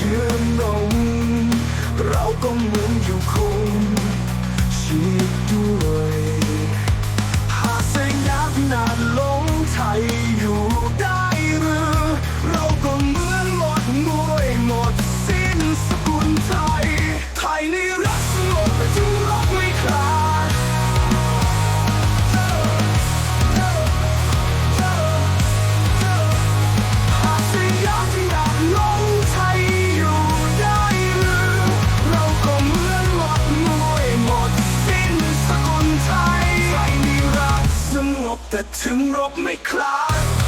ยืนลงเราก็เหมือนอยู่คู่ บแต่ถึงรบไม่คลาด